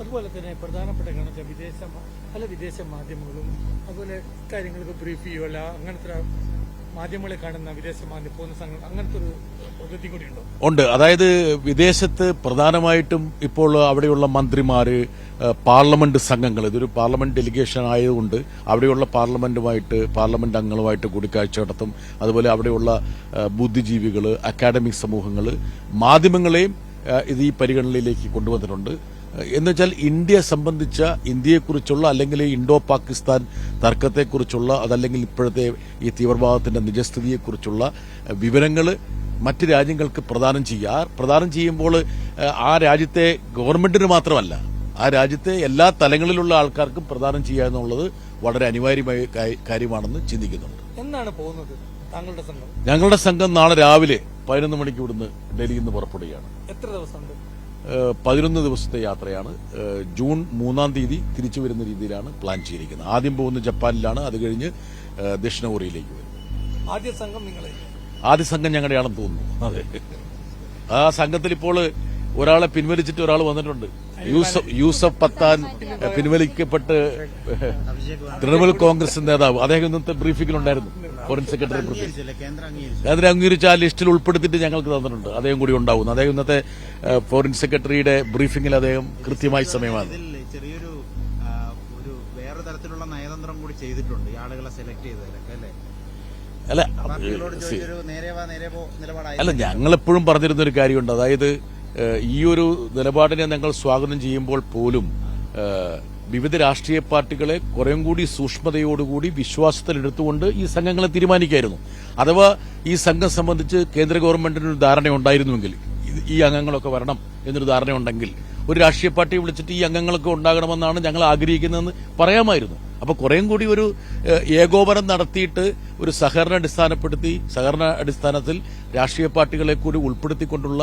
അതുപോലെ തന്നെ പ്രധാനപ്പെട്ട കാണുന്ന വിദേശ പല വിദേശ മാധ്യമങ്ങളും അതുപോലെ കാര്യങ്ങൾക്ക് ബ്രീഫ് ചെയ്യുമല്ല അങ്ങനത്തെ മാധ്യമങ്ങളെ കാണുന്ന വിദേശ മാധ്യമം പോകുന്ന സംഘം അങ്ങനത്തെ ഒരു പദ്ധതി കൂടിയുണ്ടോ ഉണ്ട്? അതായത് വിദേശത്ത് പ്രധാനമായിട്ടും ഇപ്പോൾ അവിടെയുള്ള മന്ത്രിമാര് പാർലമെന്റ് സംഘങ്ങൾ ഇതൊരു പാർലമെന്റ് ഡെലിഗേഷൻ ആയതുകൊണ്ട് അവിടെയുള്ള പാർലമെന്റുമായിട്ട് പാർലമെന്റ് അംഗങ്ങളുമായിട്ട് കൂടിക്കാഴ്ച നടത്തും. അതുപോലെ അവിടെയുള്ള ബുദ്ധിജീവികൾ അക്കാഡമിക് സമൂഹങ്ങൾ മാധ്യമങ്ങളെയും ഇത് ഈ പരിഗണനയിലേക്ക് കൊണ്ടുവന്നിട്ടുണ്ട്. എന്നുവെച്ചാൽ ഇന്ത്യയെ സംബന്ധിച്ച ഇന്ത്യയെക്കുറിച്ചുള്ള അല്ലെങ്കിൽ ഇൻഡോ പാകിസ്ഥാൻ തർക്കത്തെക്കുറിച്ചുള്ള അതല്ലെങ്കിൽ ഇപ്പോഴത്തെ ഈ തീവ്രവാദത്തിന്റെ നിജസ്ഥിതിയെക്കുറിച്ചുള്ള വിവരങ്ങൾ മറ്റ് രാജ്യങ്ങൾക്ക് പ്രദാനം ചെയ്യുക. പ്രദാനം ചെയ്യുമ്പോൾ ആ രാജ്യത്തെ ഗവൺമെന്റിന് മാത്രമല്ല ആ രാജ്യത്തെ എല്ലാ തലങ്ങളിലുള്ള ആൾക്കാർക്കും പ്രദാനം ചെയ്യുക എന്നുള്ളത് വളരെ അനിവാര്യമായ കാര്യമാണെന്ന് ചിന്തിക്കുന്നുണ്ട്. എന്നാണ് പോകുന്നത്? താങ്കളുടെ സംഘം? ഞങ്ങളുടെ സംഘം നാളെ രാവിലെ പതിനൊന്ന് മണിക്ക് ഇവിടുന്ന് ഡൽഹിയിൽ നിന്ന് പുറപ്പെടുകയാണ്. എത്ര ദിവസമുണ്ട്? പതിനൊന്ന് ദിവസത്തെ യാത്രയാണ്. ജൂൺ മൂന്നാം തീയതി തിരിച്ചു വരുന്ന രീതിയിലാണ് പ്ലാൻ ചെയ്തിരിക്കുന്നത്. ആദ്യം പോകുന്നത് ജപ്പാനിലാണ്. അത് കഴിഞ്ഞ് ദക്ഷിണ കൊറിയയിലേക്ക് വരും. ആദ്യ സംഘം നിങ്ങളെ. ആദ്യ സംഘം ഞങ്ങളുടെയാണെന്ന് തോന്നുന്നു. അതെ. ആ സംഘത്തിൽ ഇപ്പോൾ ഒരാളെ പിൻവലിച്ചിട്ട് ഒരാൾ വന്നിട്ടുണ്ട്. യൂസഫ് യൂസഫ് പത്താൻ പിൻവലിക്കപ്പെട്ട് തൃണമൂൽ കോൺഗ്രസ് നേതാവ്. അദ്ദേഹം ഇന്നത്തെ ബ്രീഫിംഗിലുണ്ടായിരുന്നു ഫോറിൻ സെക്രട്ടറി അതിനെ അംഗീകരിച്ച്. ആ ലിസ്റ്റിൽ ഉൾപ്പെടുത്തിയിട്ട് ഞങ്ങൾക്ക് തന്നിട്ടുണ്ട്. അദ്ദേഹം കൂടി ഉണ്ടാവുന്നു അദ്ദേഹം ഇന്നത്തെ ഫോറിൻ സെക്രട്ടറിയുടെ ബ്രീഫിംഗിൽ അദ്ദേഹം കൃത്യമായി സമയമാണ് ചെറിയൊരു വേറെ തരത്തിലുള്ള നയതന്ത്രം കൂടി ചെയ്തിട്ടുണ്ട് ഈ ആളുകളെ സെലക്ട് ചെയ്തതിലൊക്കെ അല്ലേ? അല്ല അല്ല ഞങ്ങളെപ്പോഴും പറഞ്ഞിരുന്ന ഒരു കാര്യമുണ്ട്. അതായത് ഈ ഒരു നിലപാടിനെ ഞങ്ങൾ സ്വാഗതം ചെയ്യുമ്പോൾ പോലും വിവിധ രാഷ്ട്രീയ പാർട്ടികളെ കുറേം കൂടി സൂക്ഷ്മതയോടുകൂടി വിശ്വാസത്തിലെടുത്തുകൊണ്ട് ഈ സംഘങ്ങളെ തീരുമാനിക്കായിരുന്നു. അഥവാ ഈ സംഘം സംബന്ധിച്ച് കേന്ദ്ര ഗവൺമെന്റിന് ഒരു ധാരണ ഉണ്ടായിരുന്നുവെങ്കിൽ ഈ അംഗങ്ങളൊക്കെ വരണം എന്നൊരു ധാരണയുണ്ടെങ്കിൽ ഒരു രാഷ്ട്രീയ പാർട്ടിയെ വിളിച്ചിട്ട് ഈ അംഗങ്ങളൊക്കെ ഉണ്ടാകണമെന്നാണ് ഞങ്ങൾ ആഗ്രഹിക്കുന്നതെന്ന് പറയാമായിരുന്നു. അപ്പൊ കുറേം കൂടി ഒരു ഏകോപനം നടത്തിയിട്ട് ഒരു സഹകരണ അടിസ്ഥാനപ്പെടുത്തി സഹകരണ അടിസ്ഥാനത്തിൽ രാഷ്ട്രീയ പാർട്ടികളെ കൂടി ഉൾപ്പെടുത്തിക്കൊണ്ടുള്ള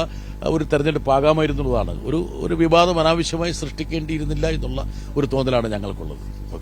ഒരു തെരഞ്ഞെടുപ്പ് ആകാമായിരുന്നുള്ളതാണ് ഒരു ഒരു വിവാദം അനാവശ്യമായി സൃഷ്ടിക്കേണ്ടിയിരുന്നില്ല എന്നുള്ള ഒരു തോന്നലാണ് ഞങ്ങൾക്കുള്ളത്.